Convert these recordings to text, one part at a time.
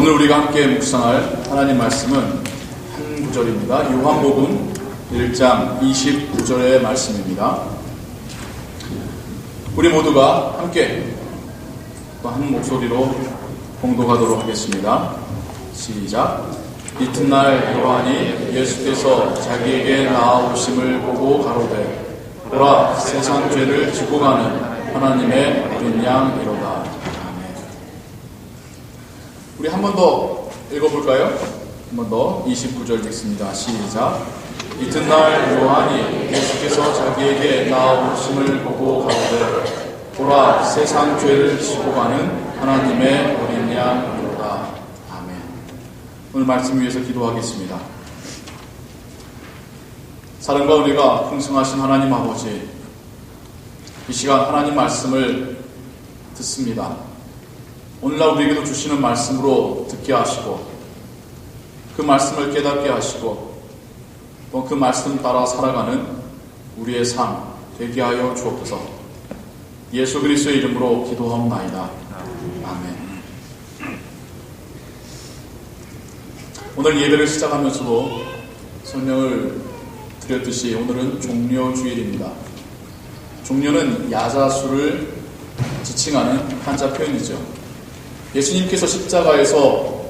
오늘 우리가 함께 묵상할 하나님 말씀은 한 구절입니다. 요한복음 1장 29절의 말씀입니다. 우리 모두가 함께 또한 목소리로 공독하도록 하겠습니다. 시작. 이튿날 요한이 예수께서 자기에게 나아오심을 보고 가로되 보라 세상 죄를 지고 가는 하나님의 어린 양이로다. 우리 한 번 더 읽어볼까요? 한 번 더 29절 읽습니다. 시작. 이튿날 요한이 예수께서 자기에게 나아오심을 보고 가로되 보라 세상 죄를 지고 가는 하나님의 어린 양이로다. 아멘. 오늘 말씀 위해서 기도하겠습니다. 사랑과 우리가 풍성하신 하나님 아버지, 이 시간 하나님 말씀을 듣습니다. 오늘날 우리에게도 주시는 말씀으로 듣게 하시고, 그 말씀을 깨닫게 하시고, 또 그 말씀 따라 살아가는 우리의 삶 되게 하여 주옵소서. 예수 그리스도의 이름으로 기도하옵나이다. 아멘. 오늘 예배를 시작하면서도 설명을 드렸듯이 오늘은 종료 주일입니다. 종료는 야자수를 지칭하는 한자 표현이죠. 예수님께서 십자가에서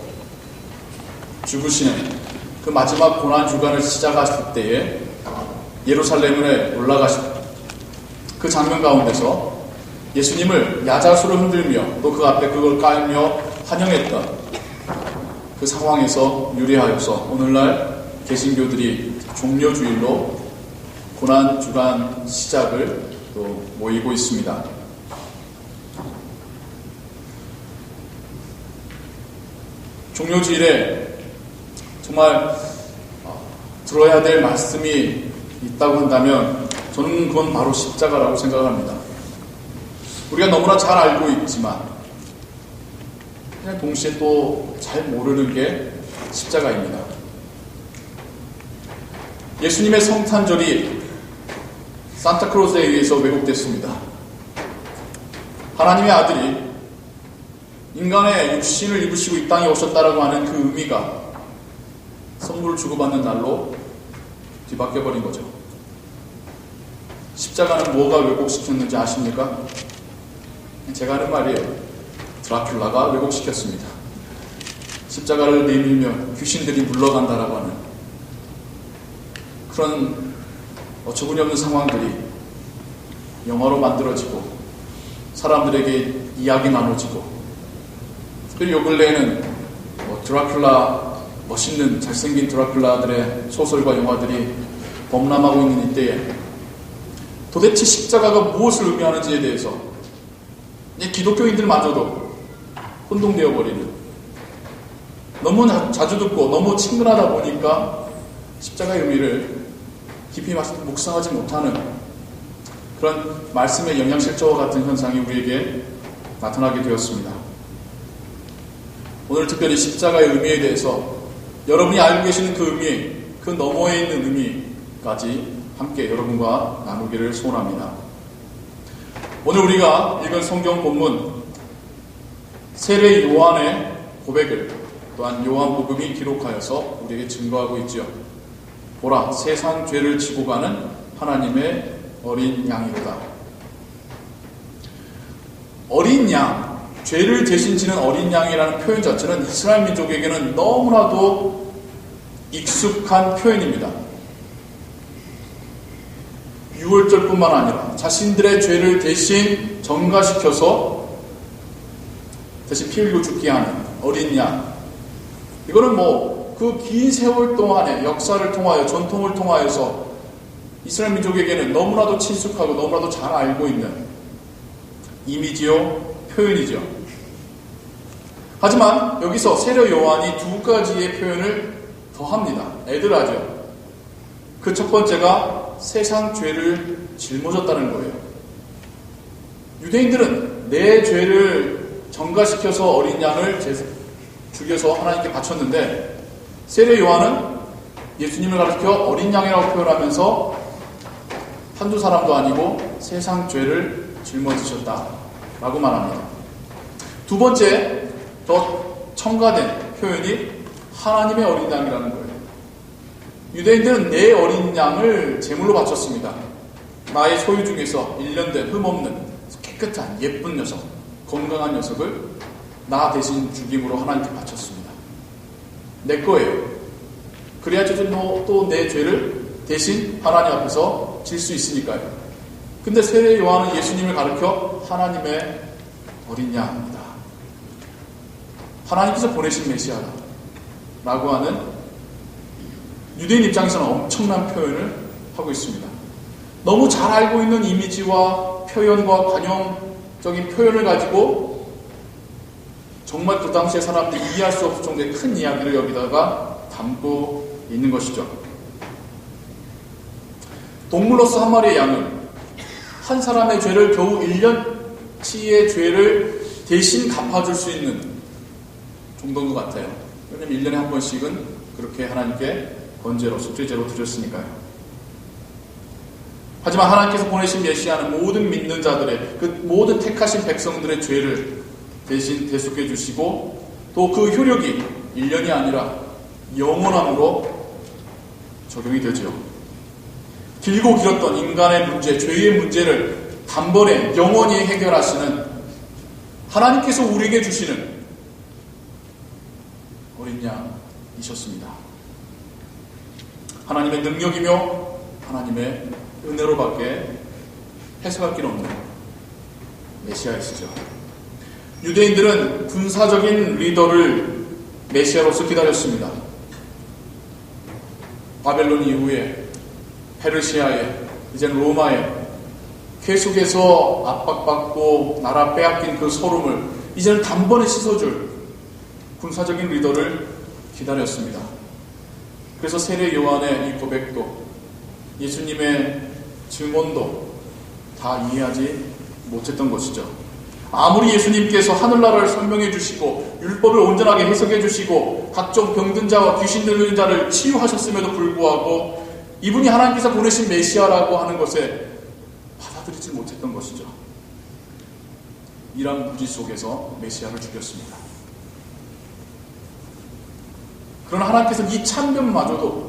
죽으시는 그 마지막 고난 주간을 시작하실 때에 예루살렘에 올라가실 그 장면 가운데서 예수님을 야자수를 흔들며 또 그 앞에 그걸 깔며 환영했던 그 상황에서 유래하여서 오늘날 개신교들이 종료주일로 고난 주간 시작을 또 모이고 있습니다. 종료주일에 정말 들어야 될 말씀이 있다고 한다면 저는 그건 바로 십자가라고 생각합니다. 우리가 너무나 잘 알고 있지만 동시에 또 잘 모르는 게 십자가입니다. 예수님의 성탄절이 산타크로스에 의해서 왜곡됐습니다. 하나님의 아들이 인간의 육신을 입으시고 이 땅에 오셨다라고 하는 그 의미가 선물을 주고받는 날로 뒤바뀌어 버린 거죠. 십자가는 뭐가 왜곡시켰는지 아십니까? 제가 하는 말이에요. 드라큘라가 왜곡시켰습니다. 십자가를 내밀면 귀신들이 물러간다라고 하는 그런 어처구니 없는 상황들이 영화로 만들어지고 사람들에게 이야기 나눠지고 그리고 요 근래에는 뭐 드라큘라 멋있는 잘생긴 드라큘라들의 소설과 영화들이 범람하고 있는 이때에 도대체 십자가가 무엇을 의미하는지에 대해서 기독교인들마저도 혼동되어 버리는 너무 자주 듣고 너무 친근하다 보니까 십자가의 의미를 깊이 묵상하지 못하는 그런 말씀의 영양실조와 같은 현상이 우리에게 나타나게 되었습니다. 오늘 특별히 십자가의 의미에 대해서 여러분이 알고 계시는 그 의미, 그 너머에 있는 의미까지 함께 여러분과 나누기를 소원합니다. 오늘 우리가 읽은 성경 본문 세례 요한의 고백을 또한 요한복음이 기록하여서 우리에게 증거하고 있죠. 보라 세상 죄를 지고 가는 하나님의 어린 양이로다. 어린 양, 죄를 대신 지는 어린 양이라는 표현 자체는 이스라엘 민족에게는 너무나도 익숙한 표현입니다. 6월절뿐만 아니라 자신들의 죄를 대신 전가시켜서 대신 피 흘리고 죽게 하는 어린 양. 이거는 뭐 그 긴 세월 동안의 역사를 통하여 전통을 통하여서 이스라엘 민족에게는 너무나도 친숙하고 너무나도 잘 알고 있는 이미지요, 표현이죠. 하지만 여기서 세례 요한이 두 가지의 표현을 더합니다. 애들하죠. 그 첫 번째가 세상 죄를 짊어졌다는 거예요. 유대인들은 내 죄를 전가시켜서 어린 양을 죽여서 하나님께 바쳤는데 세례 요한은 예수님을 가르켜 어린 양이라고 표현하면서 한두 사람도 아니고 세상 죄를 짊어지셨다 라고 말합니다. 두 번째, 더 첨가된 표현이 하나님의 어린 양이라는 거예요. 유대인들은 내 어린 양을 제물로 바쳤습니다. 나의 소유 중에서 1년 된 흠없는 깨끗한 예쁜 녀석, 건강한 녀석을 나 대신 죽임으로 하나님께 바쳤습니다. 내 거예요. 그래야지 또 내 죄를 대신 하나님 앞에서 질 수 있으니까요. 근데 세례 요한은 예수님을 가르켜 하나님의 어린 양입니다. 하나님께서 보내신 메시아다. 라고 하는 유대인 입장에서는 엄청난 표현을 하고 있습니다. 너무 잘 알고 있는 이미지와 표현과 관용적인 표현을 가지고 정말 그 당시의 사람들이 이해할 수 없을 정도의 큰 이야기를 여기다가 담고 있는 것이죠. 동물로서 한 마리의 양은 한 사람의 죄를 겨우 1년치의 죄를 대신 갚아줄 수 있는 정도인 것 같아요. 왜냐면 1년에 한 번씩은 그렇게 하나님께 번제로, 속죄제로 드렸으니까요. 하지만 하나님께서 보내신 메시아는 모든 믿는 자들의, 그 모든 택하신 백성들의 죄를 대신 대속해 주시고 또 그 효력이 1년이 아니라 영원함으로 적용이 되죠. 길고 길었던 인간의 문제, 죄의 문제를 단번에 영원히 해결하시는 하나님께서 우리에게 주시는 어린 양이셨습니다. 하나님의 능력이며 하나님의 은혜로밖에 해석할 길 없는 메시아이시죠. 유대인들은 군사적인 리더를 메시아로서 기다렸습니다. 바벨론 이후에 페르시아에 이제는 로마에 계속해서 압박받고 나라 빼앗긴 그 소름을 이제는 단번에 씻어줄 군사적인 리더를 기다렸습니다. 그래서 세례 요한의 이 고백도 예수님의 증언도 다 이해하지 못했던 것이죠. 아무리 예수님께서 하늘나라를 설명해 주시고 율법을 온전하게 해석해 주시고 각종 병든 자와 귀신 들린 자를 치유하셨음에도 불구하고 이분이 하나님께서 보내신 메시아라고 하는 것에 받아들이지 못했던 것이죠. 이런 무지 속에서 메시아를 죽였습니다. 그러나 하나님께서 이 참변마저도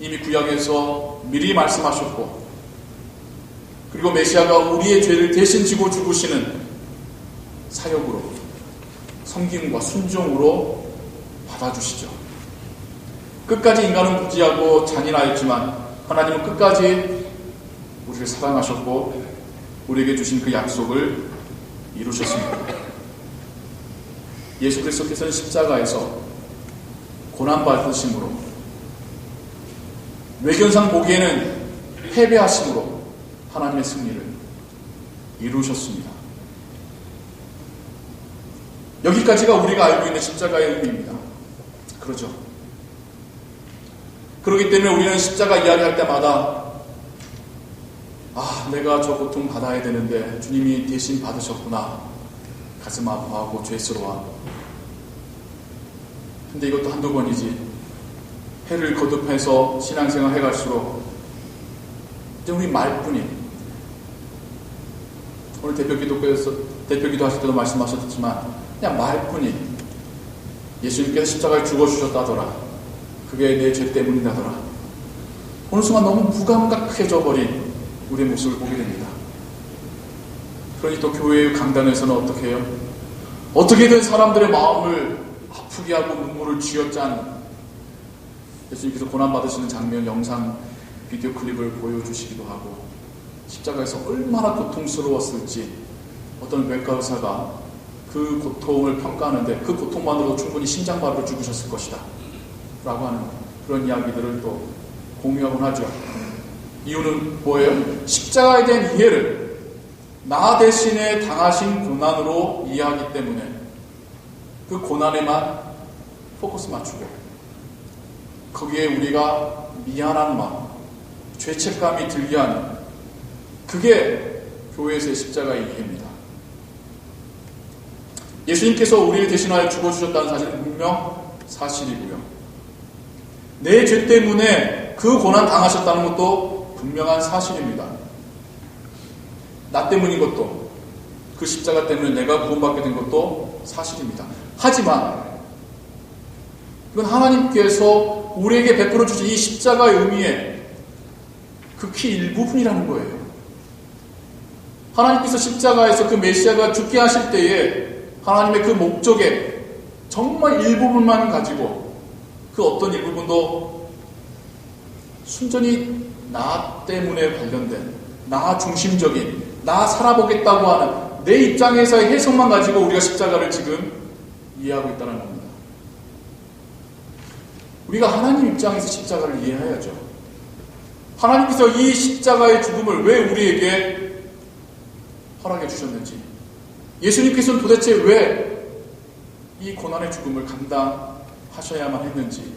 이미 구약에서 미리 말씀하셨고 그리고 메시아가 우리의 죄를 대신 지고 죽으시는 사역으로 성김과 순종으로 받아주시죠. 끝까지 인간은 부지하고 잔인하였지만 하나님은 끝까지 우리를 사랑하셨고 우리에게 주신 그 약속을 이루셨습니다. 예수 그리스도께서는 십자가에서 고난 받으심으로 외견상 보기에는 패배하심으로 하나님의 승리를 이루셨습니다. 여기까지가 우리가 알고 있는 십자가의 의미입니다. 그러죠. 그렇기 때문에 우리는 십자가 이야기할 때마다 아, 내가 저 고통 받아야 되는데 주님이 대신 받으셨구나. 가슴 아파하고 죄스러워. 근데 이것도 한두 번이지. 해를 거듭해서 신앙생활 해갈수록 이제 우리 말뿐인 오늘 대표 기도교에서 대표 기도 하실 때도 말씀하셨지만 그냥 말뿐인 예수님께서 십자가에 죽어주셨다더라. 그게 내 죄 때문이다더라. 어느 순간 너무 무감각해져 버린 우리의 모습을 보게 됩니다. 그러니 또 교회의 강단에서는 어떻게 해요? 어떻게든 사람들의 마음을 아프게 하고 눈물을 쥐어짠 예수님께서 고난받으시는 장면 영상 비디오 클립을 보여주시기도 하고 십자가에서 얼마나 고통스러웠을지 어떤 외과 의사가 그 고통을 평가하는데 그 고통만으로도 충분히 심장마비로 죽으셨을 것이다 라고 하는 그런 이야기들을 또 공유하곤 하죠. 이유는 뭐예요? 십자가에 대한 이해를 나 대신에 당하신 고난으로 이해하기 때문에 그 고난에만 포커스 맞추고 거기에 우리가 미안한 마음, 죄책감이 들게 하는 그게 교회에서의 십자가의 이해입니다. 예수님께서 우리를 대신하여 죽어주셨다는 사실은 분명 사실이고요. 내 죄 때문에 그 고난 당하셨다는 것도 분명한 사실입니다. 나 때문인 것도 그 십자가 때문에 내가 구원받게 된 것도 사실입니다. 하지만 이건 하나님께서 우리에게 베풀어 주신 이 십자가의 의미의 극히 일부분이라는 거예요. 하나님께서 십자가에서 그 메시아가 죽게 하실 때에 하나님의 그 목적에 정말 일부분만 가지고 그 어떤 일부분도 순전히 나 때문에 관련된 나 중심적인 나 살아보겠다고 하는 내 입장에서의 해석만 가지고 우리가 십자가를 지금 이해하고 있다는 겁니다. 우리가 하나님 입장에서 십자가를 이해해야죠. 하나님께서 이 십자가의 죽음을 왜 우리에게 허락해 주셨는지, 예수님께서는 도대체 왜 이 고난의 죽음을 감당하셔야만 했는지,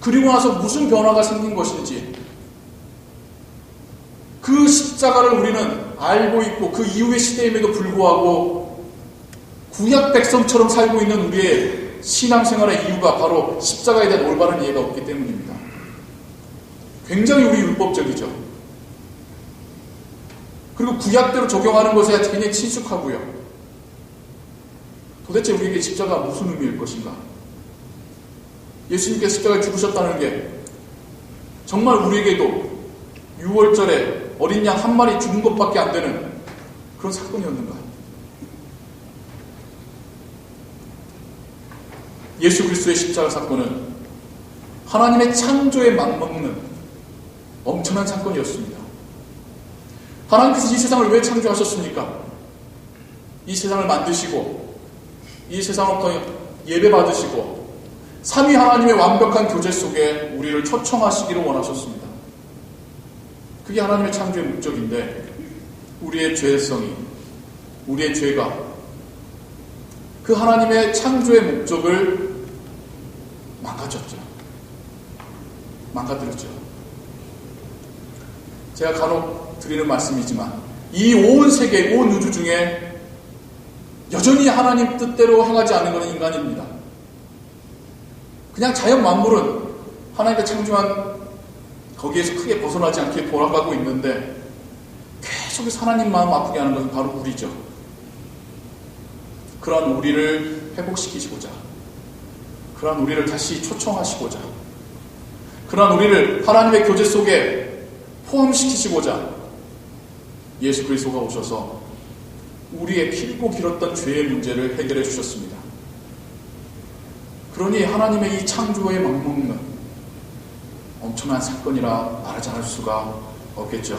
그리고 나서 무슨 변화가 생긴 것인지, 그 십자가를 우리는 알고 있고 그 이후의 시대임에도 불구하고 구약 백성처럼 살고 있는 우리의 신앙생활의 이유가 바로 십자가에 대한 올바른 이해가 없기 때문입니다. 굉장히 우리 율법적이죠. 그리고 구약대로 적용하는 것에 굉장히 친숙하고요. 도대체 우리에게 십자가 무슨 의미일 것인가? 예수님께서 십자가에 죽으셨다는 게 정말 우리에게도 6월절에 어린 양 한 마리 죽은 것밖에 안 되는 그런 사건이었는가? 예수 그리스도의 십자가 사건은 하나님의 창조에 맞먹는 엄청난 사건이었습니다. 하나님께서 이 세상을 왜 창조하셨습니까? 이 세상을 만드시고 이 세상으로부터 예배 받으시고 삼위 하나님의 완벽한 교제 속에 우리를 초청하시기를 원하셨습니다. 그게 하나님의 창조의 목적인데 우리의 죄성이 우리의 죄가 그 하나님의 창조의 목적을 망가졌죠. 망가뜨렸죠. 제가 간혹 드리는 말씀이지만 이 온 세계, 온 우주 중에 여전히 하나님 뜻대로 행하지 않는 것은 인간입니다. 그냥 자연 만물은 하나님께 창조한 거기에서 크게 벗어나지 않게 돌아가고 있는데 계속해서 하나님 마음 아프게 하는 것은 바로 우리죠. 그런 우리를 회복시키시고자, 그런 우리를 다시 초청하시고자, 그런 우리를 하나님의 교제 속에 포함시키시고자 예수 그리스도가 오셔서 우리의 길고 길었던 죄의 문제를 해결해 주셨습니다. 그러니 하나님의 이 창조에 막먹는 엄청난 사건이라 말하지 않을 수가 없겠죠.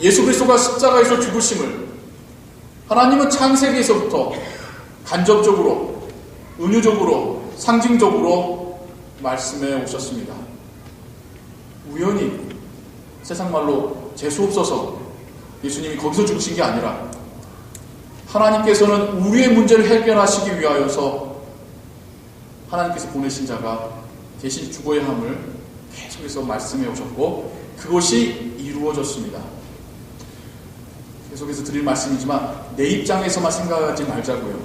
예수 그리스도가 십자가에서 죽으심을 하나님은 창세기에서부터 간접적으로, 은유적으로, 상징적으로 말씀해 오셨습니다. 우연히 세상 말로 재수 없어서 예수님이 거기서 죽으신 게 아니라 하나님께서는 우리의 문제를 해결하시기 위하여서 하나님께서 보내신 자가 대신 죽어야 함을 계속해서 말씀해 오셨고 그것이 이루어졌습니다. 계속해서 드릴 말씀이지만 내 입장에서만 생각하지 말자고요.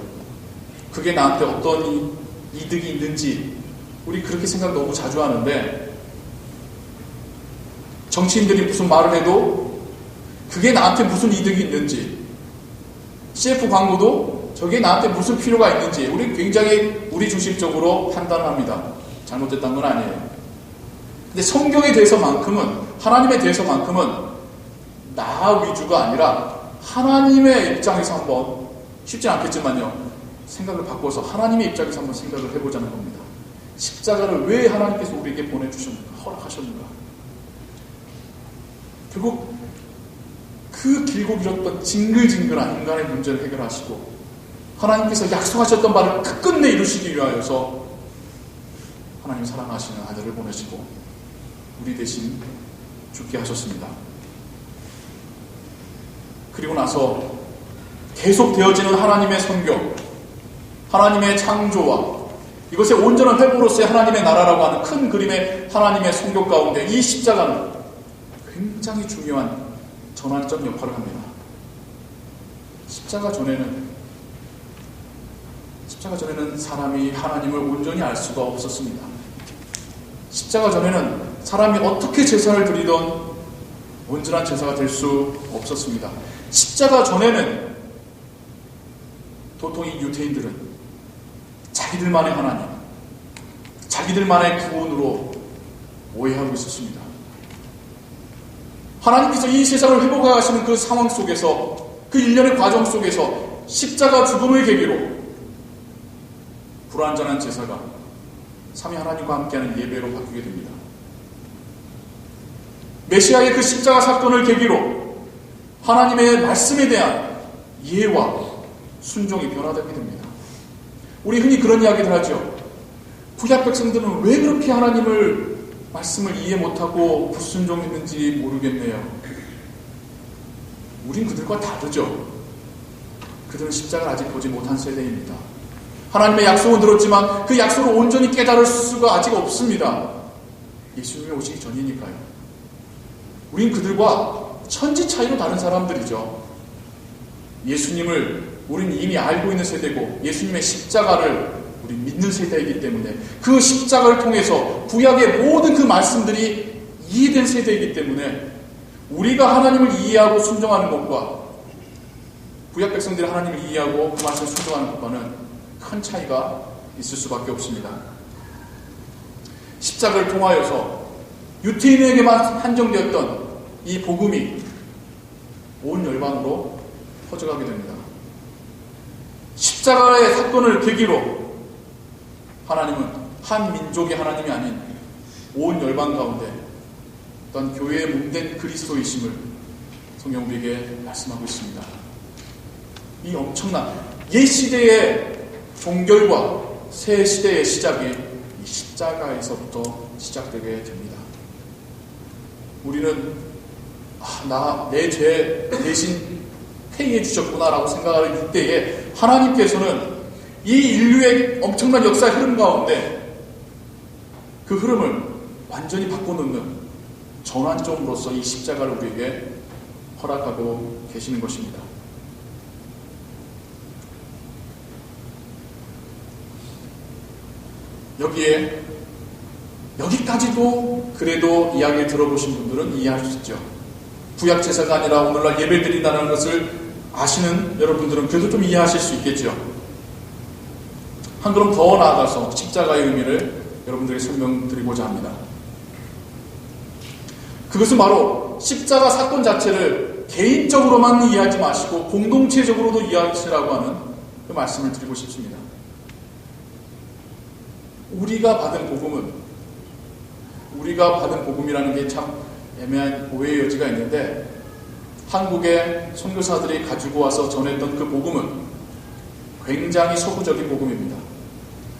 그게 나한테 어떤 이득이 있는지 우리 그렇게 생각 너무 자주 하는데 정치인들이 무슨 말을 해도 그게 나한테 무슨 이득이 있는지 CF 광고도 저게 나한테 무슨 필요가 있는지 우리 굉장히 우리 중심적으로 판단합니다. 잘못됐다는 건 아니에요. 근데 성경에 대해서만큼은 하나님에 대해서만큼은 나 위주가 아니라 하나님의 입장에서 한번 쉽지 않겠지만요. 생각을 바꿔서 하나님의 입장에서 한번 생각을 해보자는 겁니다. 십자가를 왜 하나님께서 우리에게 보내주셨는가, 허락하셨는가. 결국 그 길고 길었던 징글징글한 인간의 문제를 해결하시고 하나님께서 약속하셨던 바를 끝끝내 이루시기 위하여서 하나님 사랑하시는 아들을 보내시고 우리 대신 죽게 하셨습니다. 그리고 나서 계속 되어지는 하나님의 성경, 하나님의 창조와 이것의 온전한 회복으로서의 하나님의 나라라고 하는 큰 그림의 하나님의 성경 가운데 이 십자가는 굉장히 중요한 전환점 역할을 합니다. 십자가 전에는 십자가 전에는 사람이 하나님을 온전히 알 수가 없었습니다. 십자가 전에는 사람이 어떻게 제사를 드리던 온전한 제사가 될 수 없었습니다. 십자가 전에는 도통 이 유태인들은 자기들만의 하나님, 자기들만의 구원으로 오해하고 있었습니다. 하나님께서 이 세상을 회복하시는 그 상황 속에서 그 일련의 과정 속에서 십자가 죽음의 계기로 불완전한 제사가 삼위 하나님과 함께하는 예배로 바뀌게 됩니다. 메시아의 그 십자가 사건을 계기로 하나님의 말씀에 대한 이해와 순종이 변화되게 됩니다. 우리 흔히 그런 이야기를 하죠. 구약 백성들은 왜 그렇게 하나님을 말씀을 이해 못하고 불순종했는지 모르겠네요. 우린 그들과 다르죠. 그들은 십자가를 아직 보지 못한 세대입니다. 하나님의 약속은 들었지만 그 약속을 온전히 깨달을 수가 아직 없습니다. 예수님이 오시기 전이니까요. 우린 그들과 천지 차이로 다른 사람들이죠. 예수님을 우리는 이미 알고 있는 세대고 예수님의 십자가를 우리 믿는 세대이기 때문에 그 십자가를 통해서 구약의 모든 그 말씀들이 이해된 세대이기 때문에 우리가 하나님을 이해하고 순종하는 것과 구약 백성들이 하나님을 이해하고 그 말씀을 순종하는 것과는 큰 차이가 있을 수밖에 없습니다. 십자가를 통하여서 유태인에게만 한정되었던 이 복음이 온 열방으로 퍼져가게 됩니다. 십자가의 사건을 계기로 하나님은 한 민족의 하나님이 아닌 온 열방 가운데 어떤 교회의 몸된 그리스도이심을 성경 우리에게 말씀하고 있습니다. 이 엄청난 옛 시대의 종결과 새 시대의 시작이 이 십자가에서부터 시작되게 됩니다. 우리는 아, 나내 죄 대신 회의해 주셨구나라고 생각하는 이때에 하나님께서는 이 인류의 엄청난 역사의 흐름 가운데 그 흐름을 완전히 바꿔놓는 전환점으로서 이 십자가를 우리에게 허락하고 계시는 것입니다. 여기에 여기까지도 그래도 이야기를 들어보신 분들은 이해할 수 있죠. 구약 제사가 아니라 오늘날 예배 드린다는 것을 아시는 여러분들은 그래도 좀 이해하실 수 있겠죠. 한 걸음 더 나아가서 십자가의 의미를 여러분들에게 설명드리고자 합니다. 그것은 바로 십자가 사건 자체를 개인적으로만 이해하지 마시고 공동체적으로도 이해하시라고 하는 그 말씀을 드리고 싶습니다. 우리가 받은 복음은 우리가 받은 복음이라는 게 참 애매한 오해의 여지가 있는데 한국의 선교사들이 가지고 와서 전했던 그 복음은 굉장히 서구적인 복음입니다.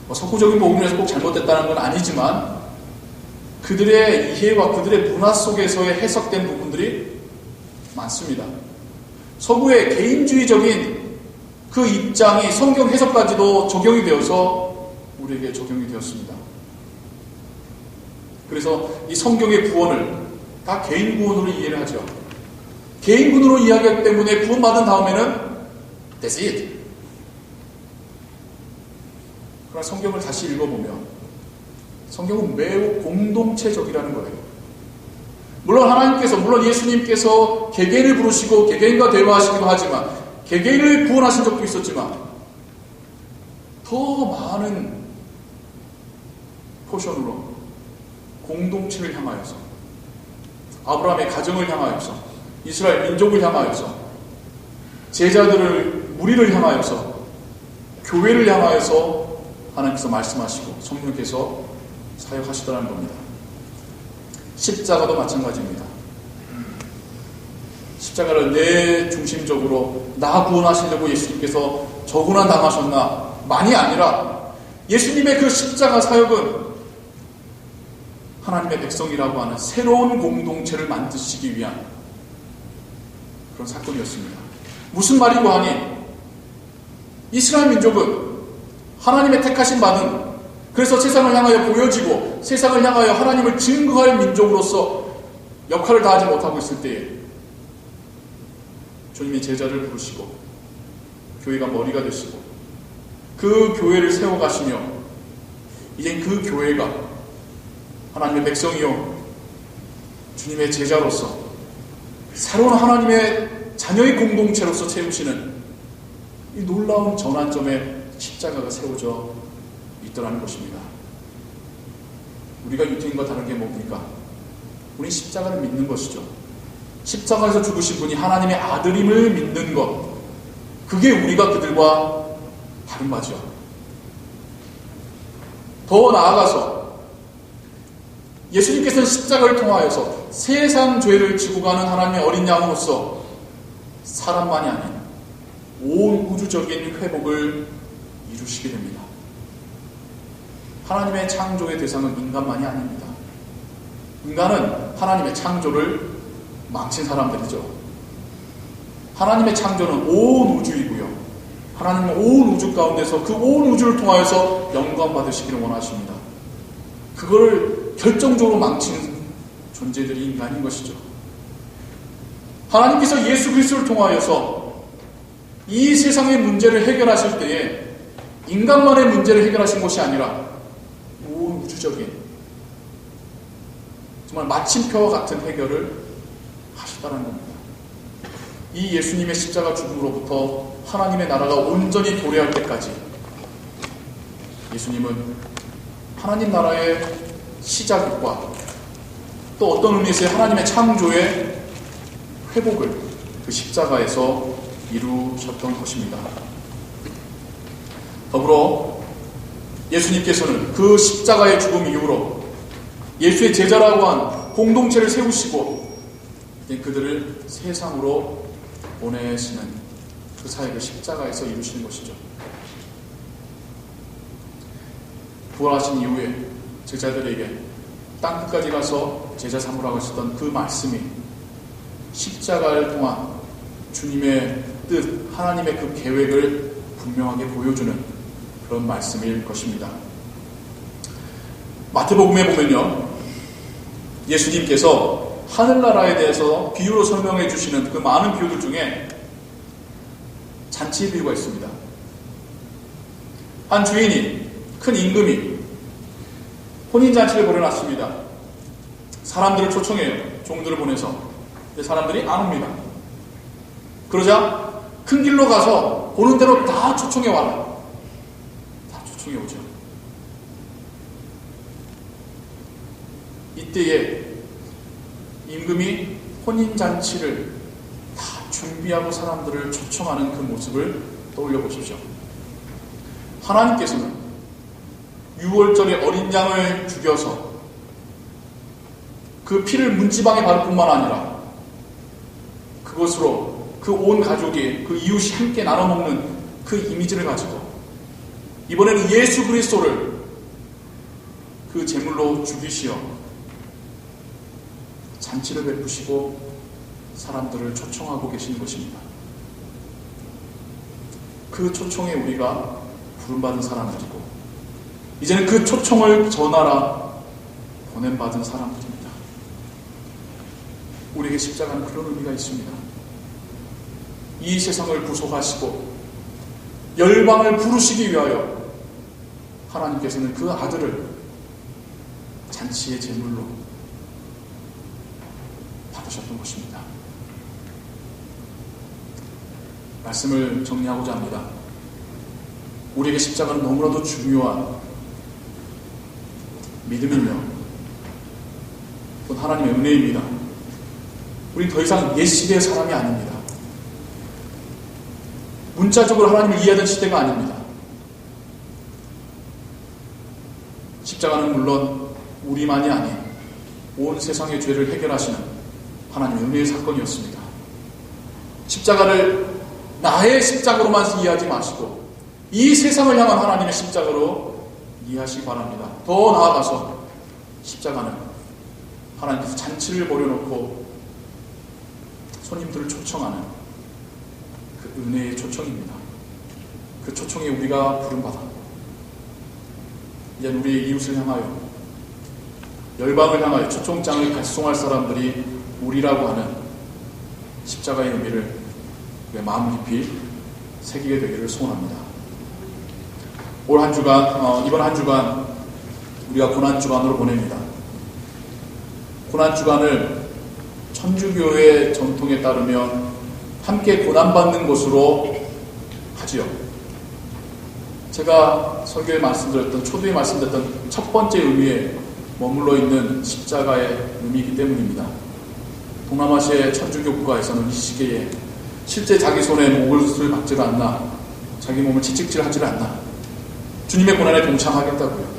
뭐 서구적인 복음에서 꼭 잘못됐다는 건 아니지만 그들의 이해와 그들의 문화 속에서의 해석된 부분들이 많습니다. 서구의 개인주의적인 그 입장이 성경 해석까지도 적용이 되어서 우리에게 적용이 되었습니다. 그래서 이 성경의 구원을 다 개인 구원으로 이해를 하죠. 개인 구원으로 이해하기 때문에 구원받은 다음에는 That's it. 그러나 성경을 다시 읽어보면 성경은 매우 공동체적이라는 거예요. 물론 하나님께서, 물론 예수님께서 개개인을 부르시고 개개인과 대화하시기도 하지만 개개인을 구원하신 적도 있었지만 더 많은 포션으로 공동체를 향하여서 아브라함의 가정을 향하여서 이스라엘 민족을 향하여서 제자들을 무리를 향하여서 교회를 향하여서 하나님께서 말씀하시고 성령께서 사역하시더라는 겁니다. 십자가도 마찬가지입니다. 십자가를 내 중심적으로 나 구원하시려고 예수님께서 저구나 당하셨나 많이 아니라 예수님의 그 십자가 사역은 하나님의 백성이라고 하는 새로운 공동체를 만드시기 위한 그런 사건이었습니다. 무슨 말이고 하니 이스라엘 민족은 하나님의 택하신 받은 그래서 세상을 향하여 보여지고 세상을 향하여 하나님을 증거할 민족으로서 역할을 다하지 못하고 있을 때에 주님이 제자를 부르시고 교회가 머리가 되시고 그 교회를 세워가시며 이젠 그 교회가 하나님의 백성이요. 주님의 제자로서 새로운 하나님의 자녀의 공동체로서 채우시는 이 놀라운 전환점에 십자가가 세워져 있더라는 것입니다. 우리가 유태인과 다른 게 뭡니까? 우리 십자가를 믿는 것이죠. 십자가에서 죽으신 분이 하나님의 아들임을 믿는 것. 그게 우리가 그들과 다른 바죠. 더 나아가서 예수님께서는 십자가를 통하여서 세상 죄를 지고 가는 하나님의 어린 양으로서 사람만이 아닌 온 우주적인 회복을 이루시게 됩니다. 하나님의 창조의 대상은 인간만이 아닙니다. 인간은 하나님의 창조를 망친 사람들이죠. 하나님의 창조는 온 우주이고요. 하나님은 온 우주 가운데서 그 온 우주를 통하여서 영광 받으시기를 원하십니다. 그걸 결정적으로 망치는 존재들이 인간인 것이죠. 하나님께서 예수 그리스도를 통하여서 이 세상의 문제를 해결하실 때에 인간만의 문제를 해결하신 것이 아니라 온 우주적인 정말 마침표와 같은 해결을 하셨다는 겁니다. 이 예수님의 십자가 죽음으로부터 하나님의 나라가 온전히 도래할 때까지 예수님은 하나님 나라의 시작과 또 어떤 의미에서 하나님의 창조의 회복을 그 십자가에서 이루셨던 것입니다. 더불어 예수님께서는 그 십자가의 죽음 이후로 예수의 제자라고 한 공동체를 세우시고 그들을 세상으로 보내시는 그 사역을 십자가에서 이루시는 것이죠. 부활하신 이후에 제자들에게 땅 끝까지 가서 제자 삼으라고 하셨던 그 말씀이 십자가를 통한 주님의 뜻, 하나님의 그 계획을 분명하게 보여주는 그런 말씀일 것입니다. 마태복음에 보면요. 예수님께서 하늘나라에 대해서 비유로 설명해 주시는 그 많은 비유들 중에 잔치의 비유가 있습니다. 한 주인이 큰 임금이 혼인잔치를 벌여놨습니다. 사람들을 초청해요. 종들을 보내서. 근데 사람들이 안 옵니다. 그러자 큰 길로 가서 보는 대로 다 초청해 와라. 다 초청해 오죠. 이때에 임금이 혼인잔치를 다 준비하고 사람들을 초청하는 그 모습을 떠올려 보십시오. 하나님께서는 6월절에 어린 양을 죽여서 그 피를 문지방에 바를 뿐만 아니라 그것으로 그 온 가족이 그 이웃이 함께 나눠 먹는 그 이미지를 가지고 이번에는 예수 그리스도를 그 제물로 죽이시어 잔치를 베푸시고 사람들을 초청하고 계시는 것입니다. 그 초청에 우리가 부름받은 사람들이고 이제는 그 초청을 전하라 보냄받은 사람들입니다. 우리에게 십자가는 그런 의미가 있습니다. 이 세상을 구속하시고 열방을 부르시기 위하여 하나님께서는 그 아들을 잔치의 제물로 받으셨던 것입니다. 말씀을 정리하고자 합니다. 우리에게 십자가는 너무나도 중요한 믿음이며 또 하나님의 은혜입니다. 우리 더 이상 옛 시대의 사람이 아닙니다. 문자적으로 하나님을 이해하던 시대가 아닙니다. 십자가는 물론 우리만이 아닌 온 세상의 죄를 해결하시는 하나님의 은혜의 사건이었습니다. 십자가를 나의 십자가로만 이해하지 마시고 이 세상을 향한 하나님의 십자가로 이해하시기 바랍니다. 더 나아가서 십자가는 하나님께서 잔치를 벌여놓고 손님들을 초청하는 그 은혜의 초청입니다. 그 초청에 우리가 부름받았고 이제 우리 이웃을 향하여 열방을 향하여 초청장을 발송할 사람들이 우리라고 하는 십자가의 의미를 마음 깊이 새기게 되기를 소원합니다. 올 한 주간, 어, 이번 한 주간 우리가 고난주간으로 보냅니다. 고난주간을 천주교의 전통에 따르면 함께 고난받는 곳으로 하지요. 제가 설교에 말씀드렸던 초두에 말씀드렸던 첫 번째 의미에 머물러 있는 십자가의 의미이기 때문입니다. 동남아시아의 천주교 국가에서는 이 시기에 실제 자기 손에 목을 박지를 않나 자기 몸을 채찍질 하지를 않나 주님의 고난에 동참하겠다고요.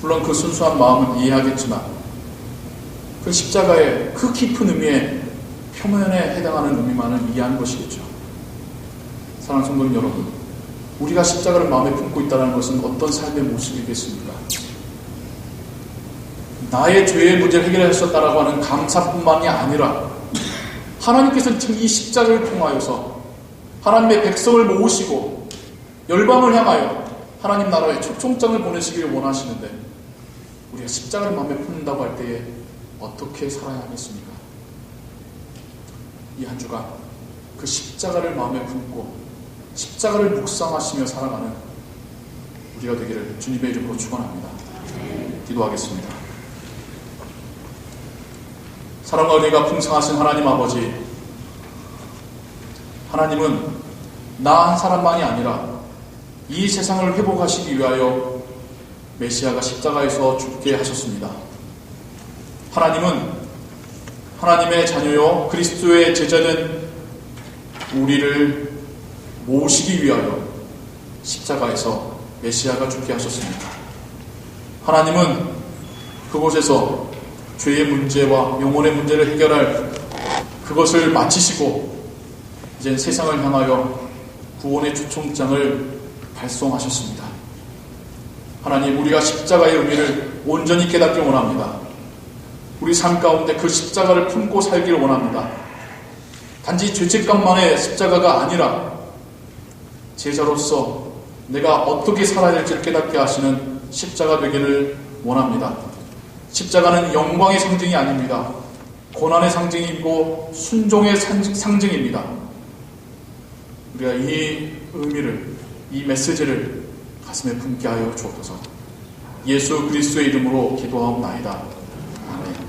물론 그 순수한 마음은 이해하겠지만 그 십자가의 그 깊은 의미의 표면에 해당하는 의미만을 이해하는 것이겠죠. 사랑하는 성도님 여러분, 우리가 십자가를 마음에 품고 있다는 것은 어떤 삶의 모습이겠습니까? 나의 죄의 문제를 해결하셨다라고 하는 감사뿐만이 아니라 하나님께서는 이 십자가를 통하여서 하나님의 백성을 모으시고 열방을 향하여 하나님 나라의 초청장을 보내시기를 원하시는데 우리가 십자가를 마음에 품는다고 할 때에 어떻게 살아야 하겠습니까? 이 한 주간 그 십자가를 마음에 품고 십자가를 묵상하시며 살아가는 우리가 되기를 주님의 이름으로 축원합니다. 기도하겠습니다. 사랑과 은혜가 풍성하신 하나님 아버지 하나님은 나 한 사람만이 아니라 이 세상을 회복하시기 위하여 메시아가 십자가에서 죽게 하셨습니다. 하나님은 하나님의 자녀요 그리스도의 제자는 우리를 모시기 위하여 십자가에서 메시아가 죽게 하셨습니다. 하나님은 그곳에서 죄의 문제와 영혼의 문제를 해결할 그것을 마치시고 이제 세상을 향하여 구원의 주총장을 발송하셨습니다. 하나님, 우리가 십자가의 의미를 온전히 깨닫기 원합니다. 우리 삶 가운데 그 십자가를 품고 살기를 원합니다. 단지 죄책감만의 십자가가 아니라 제자로서 내가 어떻게 살아야 될지를 깨닫게 하시는 십자가 되기를 원합니다. 십자가는 영광의 상징이 아닙니다. 고난의 상징이고 순종의 상징입니다. 우리가 이 의미를, 이 메시지를 가슴에 품게 하여 주옵소서. 예수 그리스도의 이름으로 기도하옵나이다. 아멘.